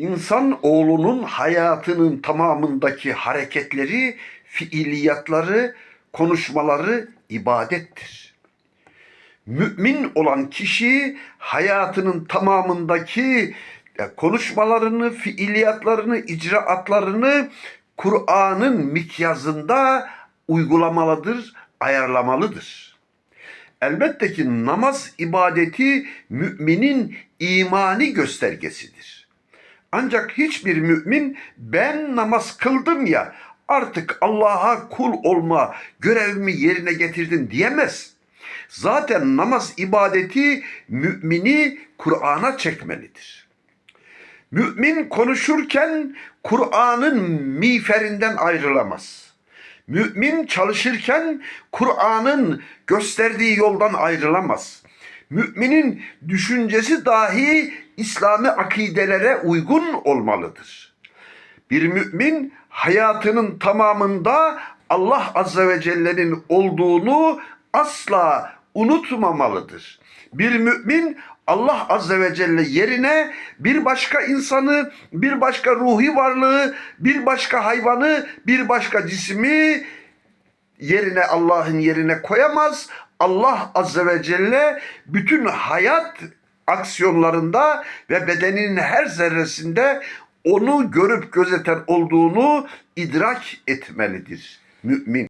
İnsan oğlunun hayatının tamamındaki hareketleri, fiiliyatları, konuşmaları ibadettir. Mümin olan kişi hayatının tamamındaki e, konuşmalarını, fiiliyatlarını, icraatlarını Kur'an'ın mikyazında uygulamalıdır, ayarlamalıdır. Elbette ki namaz ibadeti müminin imani göstergesidir. Ancak hiçbir mümin ben namaz kıldım ya artık Allah'a kul olma görevimi yerine getirdim diyemez. Zaten namaz ibadeti mümini Kur'an'a çekmelidir. Mümin konuşurken Kur'an'ın miğferinden ayrılamaz. Mümin çalışırken Kur'an'ın gösterdiği yoldan ayrılamaz. Müminin düşüncesi dahi İslami akidelere uygun olmalıdır. Bir mümin hayatının tamamında Allah Azze ve Celle'nin olduğunu asla unutmamalıdır. Bir mümin Allah Azze ve Celle yerine bir başka insanı, bir başka ruhi varlığı, bir başka hayvanı, bir başka cismi yerine Allah'ın yerine koyamaz. Allah Azze ve Celle bütün hayat aksiyonlarında ve bedeninin her zerresinde onu görüp gözeten olduğunu idrak etmelidir mümin.